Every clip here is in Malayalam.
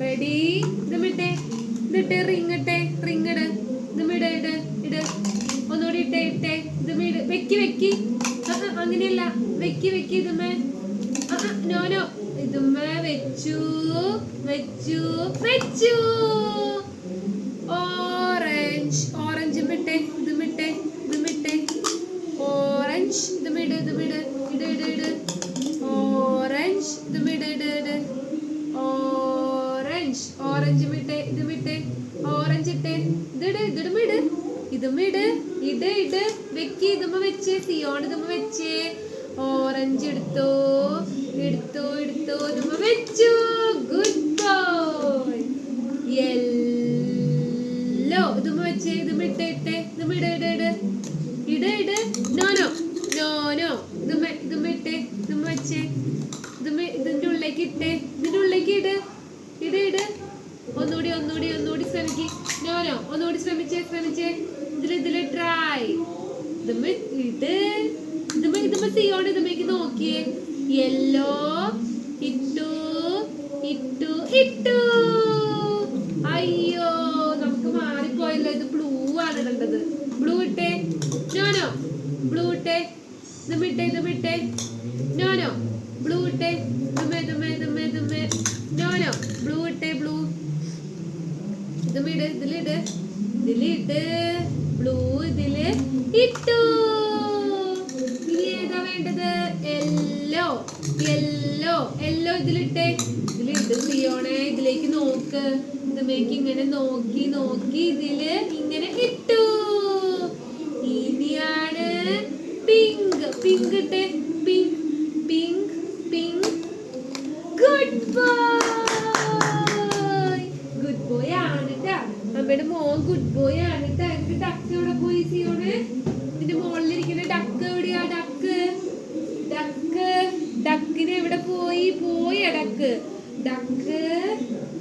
റെഡി ഇത് വിട്ടേ ഇതിട്ട് റിങ് ഇട്ടേ റിങ് ഇട്. ഇട് ഒന്നുകൂടി ഇട്ടെ ഇട്ടെ. ഇത് വെക്കി വെക്കി. അങ്ങനെയല്ല. വെക്കി വെക്കി ഇതുമേ. ആ, ആ, നോ നോ. വെച്ചു വെച്ചു വെച്ചു. വെച്ചു. ഗുഡ് ബോയ് യെല്ലോ ഇതുമ്മ വെച്ചേ ഇതുമ്മ ഇട്ടേ ഇട്ടേ. ഇട് ഇട് ഇട് ഇട്. ரெண்டு 那个，那个。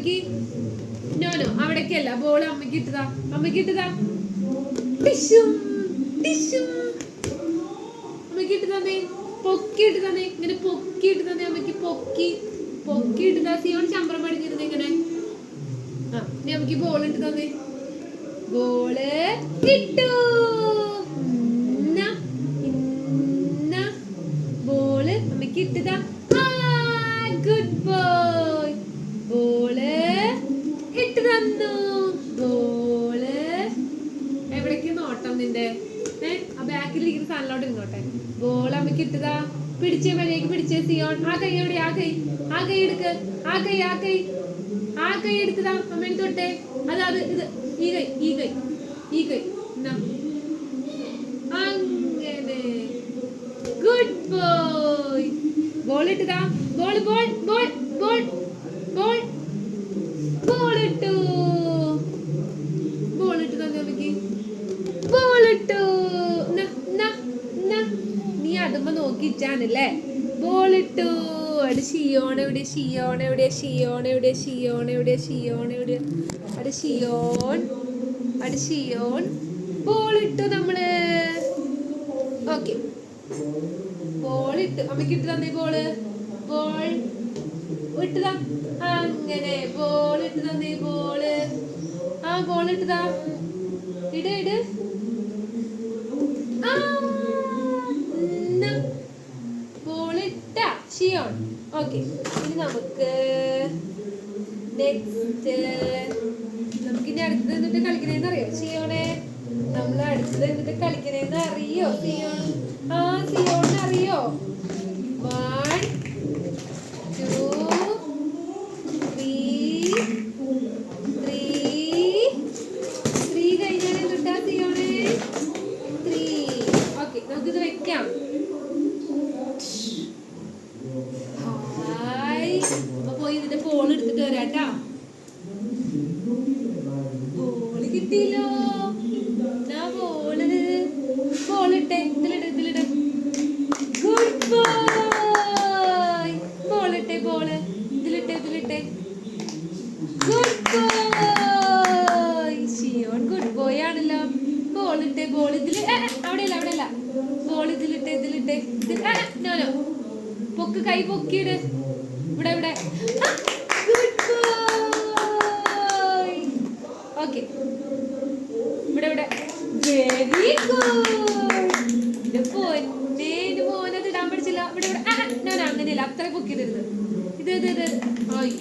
ഇട്ട് നോനോ അവിടേക്കല്ല. ബോൾ അമ്മയ്ക്ക് ഇട്ടതാ. അമ്മയ്ക്ക് ഇട്ടതാ? ടിഷും ടിഷും അമ്മയ്ക്ക് ഇട്ട് തന്നെ. പൊക്കി ഇട്ട് തന്നെ. ഇങ്ങനെ പൊക്കി ഇട്ട് തന്നെ അമ്മയ്ക്ക് പൊക്കി പൊക്കി ഇട്ട് താ സിയോൺ ചമ്പ്രം പടിഞ്ഞിരുന്നു ഇങ്ങനെ. ആ ഇനി അമ്മയ്ക്ക് ബോൾ ഇട്ട് തന്നെ. ബോൾ ഇട്ടു ഇന്ന, ഇന്ന. ബോൾ അമ്മയ്ക്ക് ഇട്ടതാ ഗുഡ് ബോയ് ബോൾ ഇട്ട് തന്നു ബോൾ എവിടേക്ക് നോട്ടം നിന്റെ ഏ ആ സാധനത്തോട്ട് ഇരുന്നോട്ടെ. ബോൾ അമ്മയ്ക്ക് ഇട്ടതാ. പിടിച്ചേ മര്യാദയ്ക്ക് പിടിച്ചേ സിയോൺ. ആ കൈ എവിടെ? ആ കൈ. ആ കൈ എടുക്ക്. ആ കൈ ആ കൈ. ആ കൈ എടുത്തതാ. അമ്മേനെ തൊട്ടെ. അത് അത് ഇത്. ഈ കൈ ഈ കൈ ഈ കൈ. അങ്ങനെ. Good boy. ബോൾ ഇട്ടതാ. Ball ball ball ball. കിറ്റാണല്ലേ ബോളിട്ടു. അവിടെ ഷിയോണെവിടെ ഷിയോണെവിടെ ഷിയോണെവിടെ ഷിയോണെവിടെ ഷിയോണെവിടെ അവിടെ ഷിയോൺ അവിടെ ഷിയോൺ ബോളിട്ടു നമ്മൾ. ഓക്കെ. ബോളിട്ടു. അമ്മയ്ക്ക് ഇട്ട് തന്നേ ബോൾ. ബോൾ ഇട്ടു അങ്ങനെ. ബോൾ ഇട്ട് തന്നേ ബോൾ. ആ ബോൾ ഇട്ടു ഇട് ഇട്. ആ ഷിയോൺ ഓക്കെ. ഇനി നമുക്ക് നെക്സ്റ്റ് നമുക്ക് ഇനി അടുത്തത് എന്നിട്ട് കളിക്കണേന്ന് അറിയോ? ഷിയോണെ നമ്മൾ അടുത്തത് എന്നിട്ട് കളിക്കണേന്ന് അറിയോ? സിയോൺ. ആ സിയോണിന് അറിയോ? One two three three three കഴിഞ്ഞാൽ എന്തുട്ടാ സിയോണെ? ത്രീ ഓക്കെ നമുക്കിത് വെക്കാം. കേട്ടാ ഓളി കിട്ടിയില്ലോ. ചെയ്യരുത് ഇത് ഇത്. ആയി.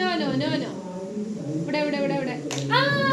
നോ നോ നോ നോ ഇവിടെ ഇവിടെ ഇവിടെ ഇവിടെ. ആ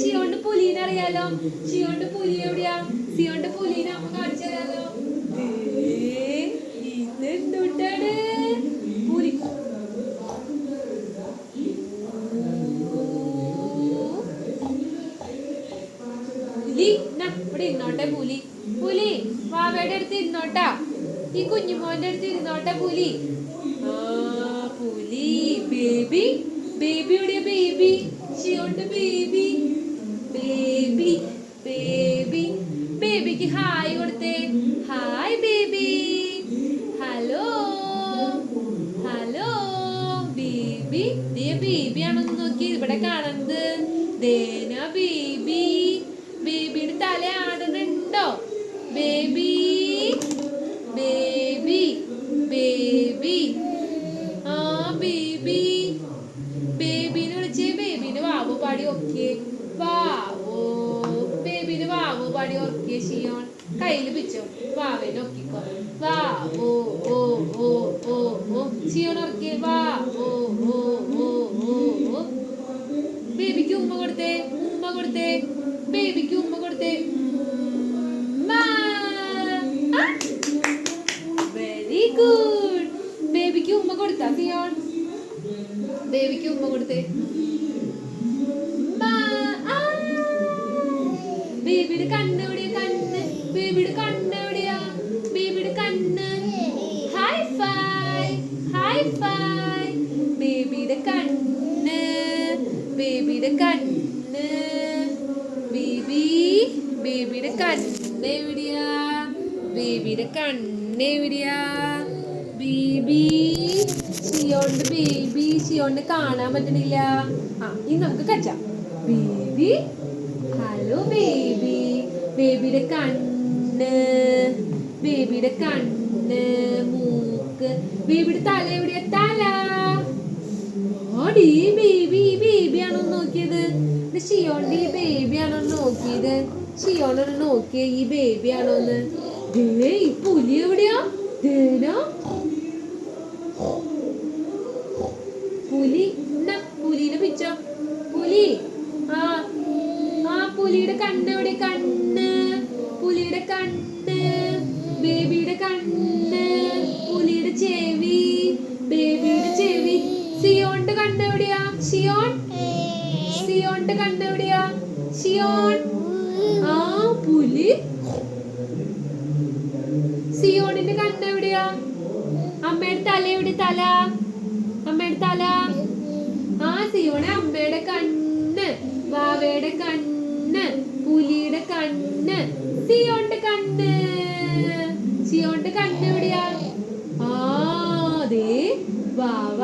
ഷിയോണ്ട് പുലിനെ അറിയാലോ ഷിയോണ്ട് പുലി എവിടെയാ സിയോണ്ട് പുലിനെ അമ്മ കാണിച്ചു തരാലോ ഇതെന്തുട്ടാണ് പുലി പുലി ഇവിടെ ഇരുന്നോട്ടെ പുലി പുലി വാവയുടെ അടുത്ത് ഇരുന്നോട്ടാ ഈ കുഞ്ഞുമോന്റെ അടുത്ത് ഇരുന്നോട്ടെ പുലി. നോക്കി. ഇവിടെ കാണുന്നത് ദേന ബേബി. ബേബിയുടെ തല ആടുന്നുണ്ട് ദേവിക്ക് ഉമ്മ കൊടുത്തേ. ബേബിയുടെ കണ്ണ് കാണാൻ പറ്റണില്ല ആ ഇനി നമുക്ക് കച്ചാം. ബേബി ഹലോ ബേബി ബേബിയുടെ കണ്ണ്. ബേബിയുടെ കണ്ണ് മൂക്ക്. ബേബിയുടെ തല എവിടെയാ? തല. ഓടി ബേബി ബേബിയാണോ നോക്കിയത്? ഷിയോണിന്റെ ഈ ബേബിയാണോ നോക്കിയത്? ഷിയോണോ നോക്കിയ ഈ ബേബിയാണോന്ന് ദേ ഈ പുലി എവിടെയാ? ദേനാ പുലി എന്നാ പുലിനെ പിച്ചോ. പുലി ആ ആ പുലിയുടെ കണ്ണ് എവിടെ? കണ്ണ്. പുലിയുടെ കണ്ണ്. ബേബിയുടെ കണ്ണ്. പുലിയുടെ ചെവി. ബേബിയുടെ ചെവി. സിയോന്റെ കണ്ണ് എവിടെയാ? സിയോൺ? സിയോന്റെ കണ്ണ് എവിടെയാ? സിയോൺ. ആ പുലി. സിയോണിന്റെ കണ്ണ് എവിടെയാ? അമ്മയുടെ തല എവിടെ? തല. അമ്മയുടെ തല. സിയോണെ അമ്മയുടെ കണ്ണ് വാവയുടെ കണ്ണ് പുലിയുടെ കണ്ണ് സിയോന്റെ കണ്ണ്. സിയോന്റെ കണ്ണ് എവിടെയാ? ആ ദേ വാവ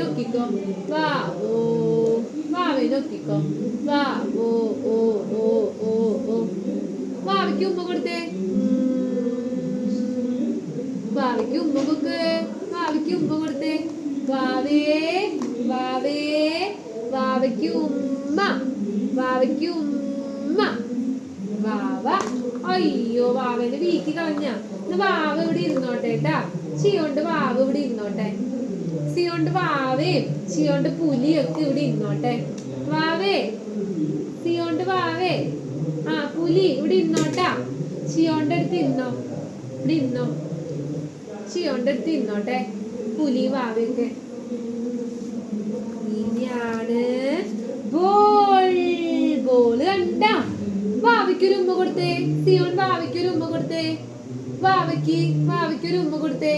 നോക്കിക്കോ. വാവോ വാവയെ നോക്കിക്കോ. വാവോ ഓ ഓ ഓ ഓ വാവയ്ക്ക് ഉമ്മ കൊടുത്തേ. വാവയ്ക്ക് ഉമ്മ ഉമ്മ കൊടുത്തേ. വാവേ. ഉമ്മ. വാവയ്ക്ക് ഉമ്മ. വാവ. അയ്യോ വാവന്റെ വീക്കി കളഞ്ഞ. വാവ ഇവിടെ ഇരുന്നോട്ടെ കേട്ടാ ചിയോണ്ട് വാവ ഇവിടെ ഇരുന്നോട്ടെ. സിയോണ്ട് വാവേം ചിയോണ്ട് പുലിയൊക്കെ ഇവിടെ ഇരുന്നോട്ടെ. വാവേ സിയോണ്ട് വാവേ. ആ പുലി ഇവിടെ ഇരുന്നോട്ടാ. ചിയോണ്ട് അടുത്ത് ഇന്നോ ഇവിടെ ഇന്നോ ചിയോണ്ട് അടുത്ത് ഇരുന്നോട്ടെ. പുലി വാവയൊക്കെ. ഇനിയാണ് ബോൾ ബോൾ കണ്ട. വാവയ്ക്കൊരു ഉമ്മ കൊടുത്തേ. സിയോൺ വാവയ്ക്കൊരു ഉമ്മ കൊടുത്തേ. വാവയ്ക്ക് വാവയ്ക്കൊരു ഉമ്മ കൊടുത്തേ.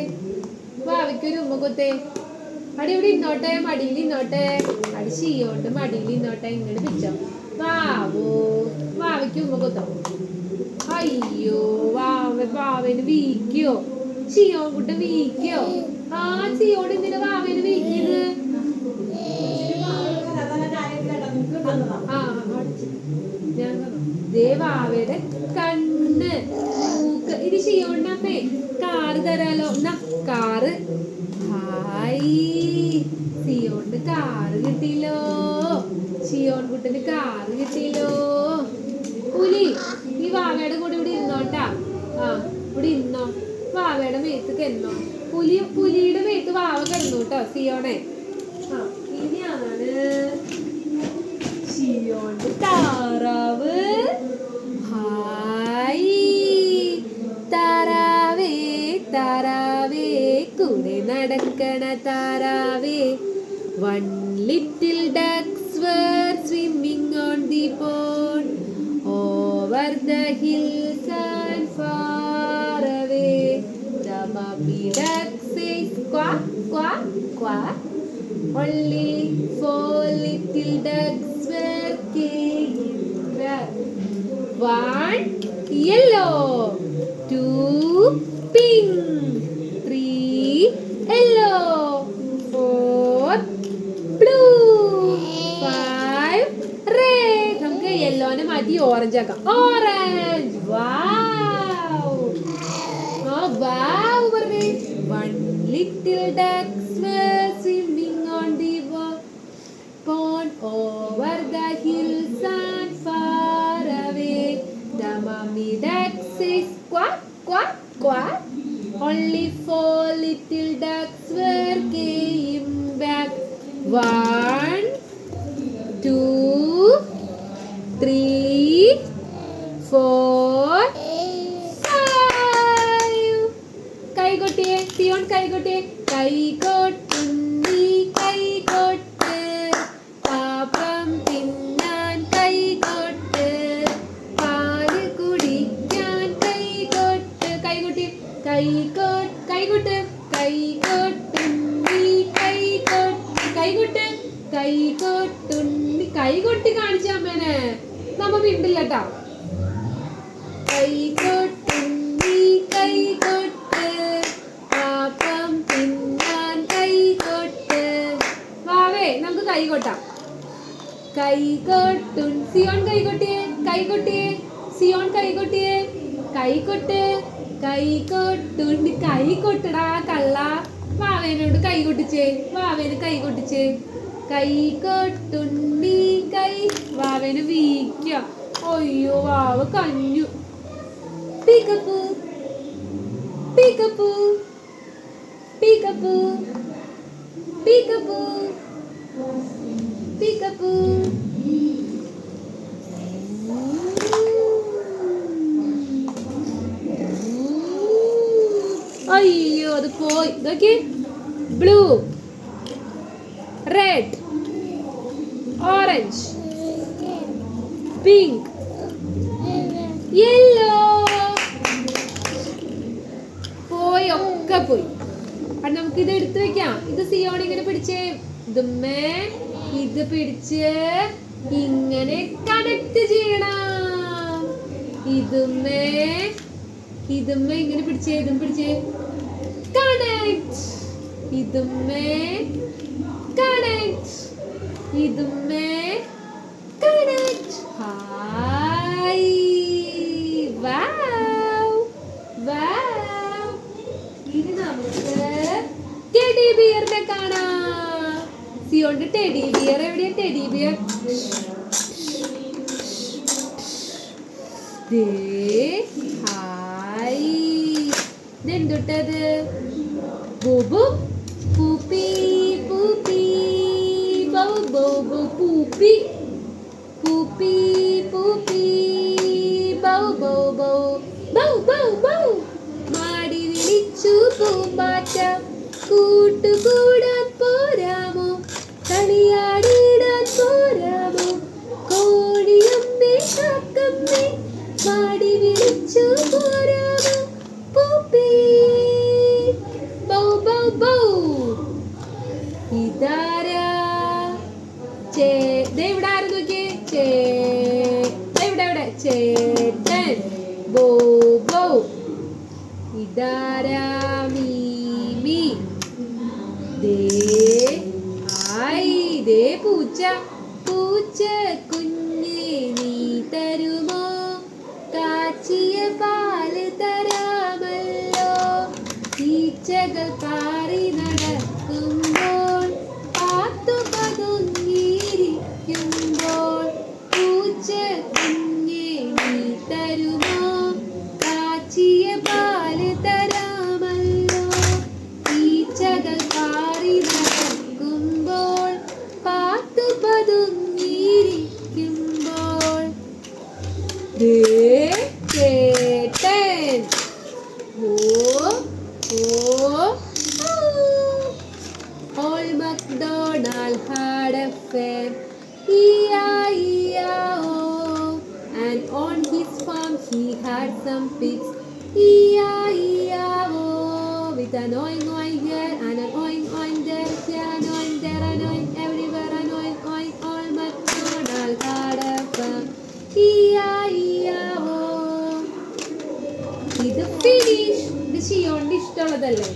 വാവയ്ക്കൊരു ഉമ്മ കൊടുത്തേ. അടി ഇവിടെ ഇന്നോട്ടെ മടിയിൽ ഇന്നോട്ടെ. അടി സിയോണ്ട് മടിയിൽ ഇന്നോട്ടെ. ഇങ്ങോട്ട് പിച്ചോ വാവോ വാവയ്ക്ക് ഉമ്മ കൊടുത്തോ. അയ്യോ വാവ വാവന് വീക്കിയോ? സിയോൺ കുട്ട വീക്കിയോ? ആ ചിയോട് എന്തിനാ വാവേന് വീക്കിയത്? ആ അടിച്ച്. ഞാൻ പറഞ്ഞു. ദേ വാവയുടെ കണ്ണ് ഇത് ഷിയോണ്ടമ്മേ കാറ് തരാലോ എന്നാ കാറ് ഹായ് സിയോണ്ട് കാറ് കിട്ടിയില്ലോ ഷിയോൺ കുട്ടന് കാറ് കിട്ടിയില്ലോ പുലി ഈ വാവയുടെ കൂടെ ഇവിടെ ഇരുന്നോട്ടാ ആ ഇവിടെ ഇരുന്നോ വാവയുടെ മേത്ത് കിടന്നോ പുലി പുലിയുടെ മേത്ത് വാവ കിടന്നു കേട്ടോ സിയോണെ ആ ഇനിയാണ് ഷിയോണ്ട് താറാവ് ഹായ് താറാവേ താറാവേ കൂടെ നടക്കണ താറാവേ one little ducks were swimming on the pond over the hills and far away the mummy duck says quack quack quack only four little ducks One yellow, two pink, three yellow, four blue, five red. നമുക്ക് യെല്ലോനെ മാറ്റി ഓറഞ്ച് ആക്കാം ഓറഞ്ച് വാവ് പറഞ്ഞേ one little swimming on the wa- pond over the hills says quack, quack, quack. Only four little ducks were came back. One, two, three, four, five. Kaigote, Tion Kaigote, Kaigote. കൈകൊട്ട് കൈകൊട്ട് കൈകൊട്ടുന്നി കൈകൊട്ട് കൈകൊട്ട് കൈകൊട്ടുന്നി കൈകൊട്ടി കാണിച്ച അമ്മേനെ. നമ്മ മിണ്ടില്ല കേട്ടോ കൈകൊട്ടുന്നി കൈകൊട്ട് പാപ്പം തിന്നാൻ കൈകൊട്ട്. വാവേ നമുക്ക് കൈകൊട്ടാം. കൊട്ടും സിയോൺ കൈകൊട്ടിയേ കൈകൊട്ടിയേ സിയോൺ കൈ കൊട്ടിയേ കൈ കൊട്ട് കൈ കൊട്ടുണ്ട് കൈ കൊട്ടടാ കള്ള. മാവേനോട് കൈ കൊട്ടിച്ചേ മാവേന് കൈ കൊട്ടിച്ചേ. കൈ കൊട്ടുണ്ടി കൈ. വാവേന് വീക്ക അയ്യോ വാവ് കഞ്ഞു. പിക്കപ്പൂ പിക്കപ്പൂ പിക്കപ്പൂ പിക്കപ്പൂ പീക്കപ്പൂ. അയ്യോ അത് പോയി. നോക്കി. Blue red orange pink yellow പോയി ഒക്കെ പോയി. അത് നമുക്ക് ഇത് എടുത്തു വെക്കാം. ഇത് സിയോണി ഇങ്ങനെ പിടിച്ചേ ഇതുമ്മേ ഇത് പിടിച്ച് ഇങ്ങനെ കണക്ട് ചെയ്യണം. ഇതുമ്മേ ഇതുമ്മേ ഇങ്ങനെ പിടിച്ചേ ഇതും പിടിച്ചേ. കണക്ട് ഇതുമേ കണക്ട് ഇതുമേ കണക്ട് ഹായ് വാവ് വാവ് ഇനി നമുക്ക് ടെഡി ബിയറിനെ കാണാം. സിയോണ്ട് ടെഡി ബിയർ എവിടെയാ? ടെഡി ബിയർ ദേ ഹായ് ഇതെന്തുട്ടത്? ബോബു പൂപ്പി പൂപ്പി ബൗ ബോബു പൂപ്പി. പൂപ്പി പൂപ്പി bow bow bow bow bow bow. മാടി വിളിച്ചു പൂമ്പാറ്റ. കൂട്ടുകൂടാൻ പോരാമോ? കളിയാടിടാൻ പോരാമോ? കോഴിയമ്മേ കാക്കമ്മേ മാടി വിളിച്ചു പോരാമോ ഇതാരാ ചേ ദേ ഇവിടെ ആര് ചേ ദേ ഇവിടെ ഇവിടെ. ചേട്ടൻ. ബോ ബോ ഇതാരാ? ഇഷ്ടമുള്ളതല്ലേ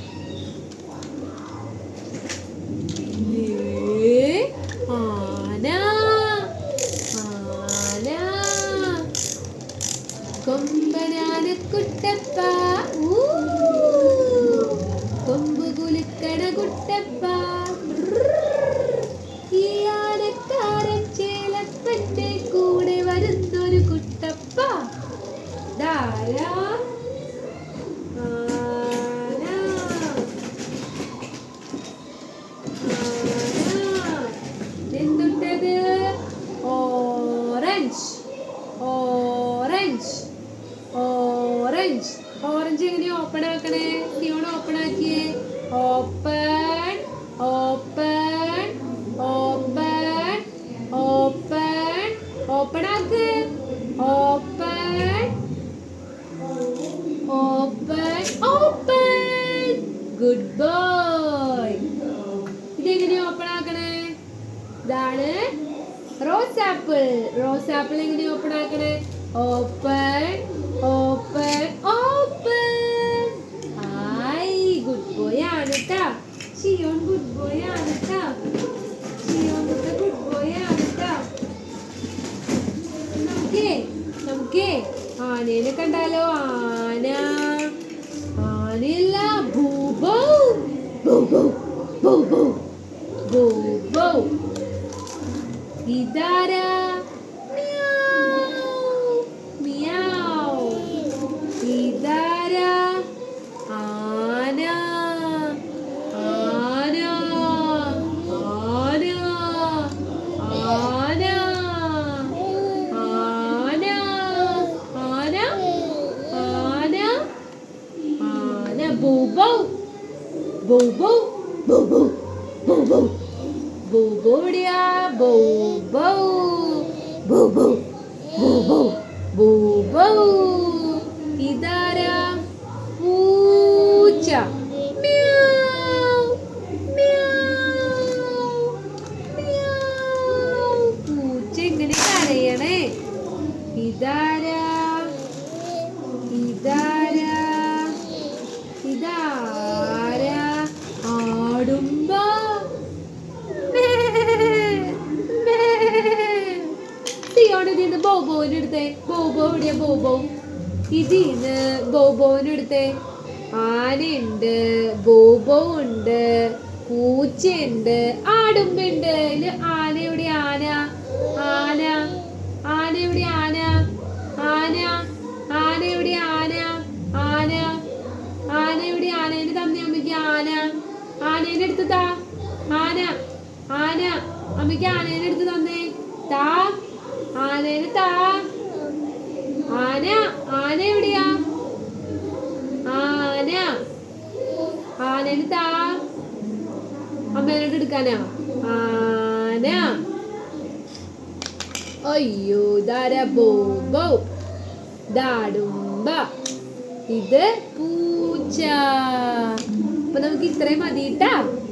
ഓറഞ്ച്. ഓറഞ്ച് എങ്ങനെ ഓപ്പൺ ആക്കണേ? Zion open ആക്കിയേ. Open open open open open ആക്ക്. Open open open good boy ഇതെങ്ങനെ ഓപ്പൺ ആക്കണേ? ഇതാണ് റോസ് ആപ്പിൾ റോസ് ആപ്പിൾ എങ്ങനെ open ആക്കണേ? Open open open hi good boy ആണ് കേട്ടാ ഷിയോൺ ഗുഡ് ബോയ് ആണ് കേട്ടാ അയ്യോ, ഇന്നത്തെ good boy ആണ് ട്ടോ. നമുക്കേ നമുക്കേ ആനേനെ കണ്ടാലോ? ആന. ആനയല്ല ഭൂബോ ഭൂബോ ഭൂബോ ഭൂബോ ഇതാരാ? ബൂബോ ബൂബോ ബൂബോ ബൂബോ എവിടെയാ ബൂബോ ബൂബോ ബൂബോ ബൂബോ ഇതാരാ ആന അമ്മയ്ക്ക് ആനേനെ എടുത്ത് തന്നേ. താ ആനേനെ താ. ആന ആന എവിടെയാ? ആന ആനേനെ താ. അമ്മേനോട് എടുക്കാനാ? ആന. അയ്യോ ധാര ബോബോ. ദാടുമ്പ ഇത് പൂച്ച. അപ്പൊ നമുക്ക് ഇത്രയും മതിട്ടാ.